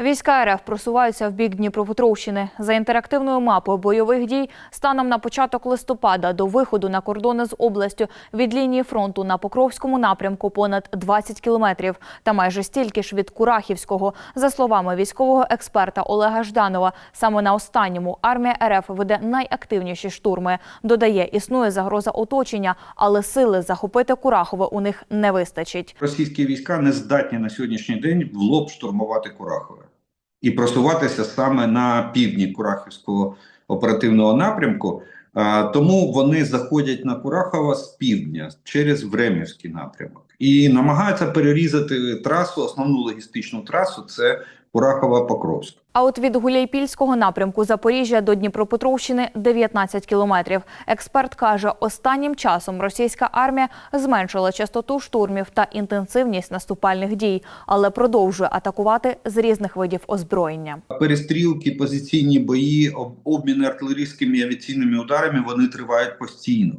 Війська РФ просуваються в бік Дніпропетровщини. За інтерактивною мапою бойових дій станом на початок листопада до виходу на кордони з областю від лінії фронту на Покровському напрямку понад 20 кілометрів та майже стільки ж від Курахівського. За словами військового експерта Олега Жданова, саме на останньому армія РФ веде найактивніші штурми. Додає, існує загроза оточення, але сили захопити Курахове у них не вистачить. Російські війська не здатні на сьогоднішній день в лоб штурмувати Курахове і просуватися саме на півдні Курахівського оперативного напрямку. Тому вони заходять на Курахова з півдня через Времівський напрямок і намагаються перерізати трасу, основну логістичну трасу це Курахова-Покровськ. А от від Гуляйпільського напрямку Запоріжжя до Дніпропетровщини 19 кілометрів. Експерт каже, останнім часом російська армія зменшила частоту штурмів та інтенсивність наступальних дій, але продовжує атакувати з різних видів озброєння. Перестрілки, позиційні бої, обміни артилерійськими і авіаційними ударами вони тривають постійно.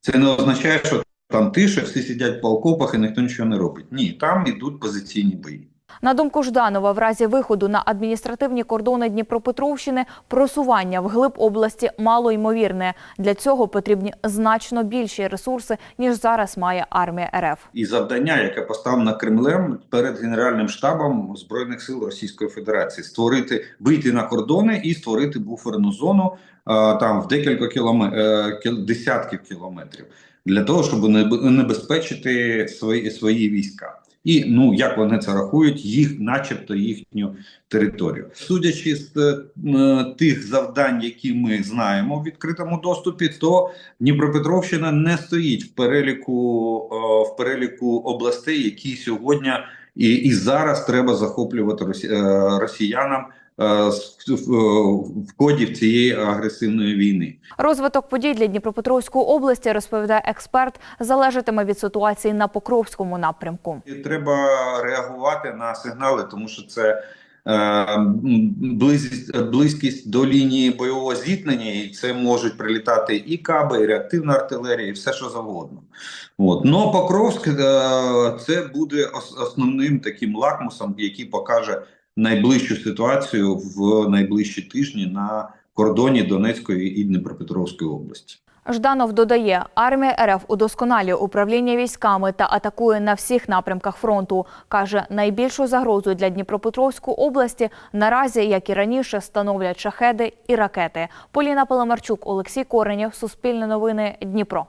Це не означає, що там тиша, всі сидять по окопах і ніхто нічого не робить. Ні, там ідуть позиційні бої. На думку Жданова, в разі виходу на адміністративні кордони Дніпропетровщини просування вглиб області мало ймовірне. Для цього потрібні значно більші ресурси, ніж зараз має армія РФ. І завдання, яке поставлено Кремлем перед Генеральним штабом Збройних сил Російської Федерації, створити вийти на кордони і створити буферну зону там в декілька кілометрів, десятків кілометрів для того, щоб не небезпечити свої, свої війська. І ну як вони це рахують, їх, начебто, їхню територію, судячи з е, тих завдань, які ми знаємо в відкритому доступі, то Дніпропетровщина не стоїть в переліку е, в переліку областей, які сьогодні і, і зараз треба захоплювати е, росіянам е, в, коді цієї агресивної війни. Розвиток подій для Дніпропетровської області, розповідає експерт, залежатиме від ситуації на Покровському напрямку. І Треба реагувати на сигнали, тому що це е, близькість, близькість до лінії бойового зіткнення, і це можуть прилітати і каби, і реактивна артилерія, і все що завгодно. От. Но Покровськ е, це буде основним таким лакмусом, який покаже найближчу ситуацію в найближчі тижні на кордоні Донецької і Дніпропетровської області. Жданов додає, армія РФ удосконалює управління військами та атакує на всіх напрямках фронту. Каже, найбільшу загрозу для Дніпропетровської області наразі, як і раніше, становлять шахеди і ракети. Поліна Паламарчук, Олексій Коренєв, Суспільне новини, Дніпро.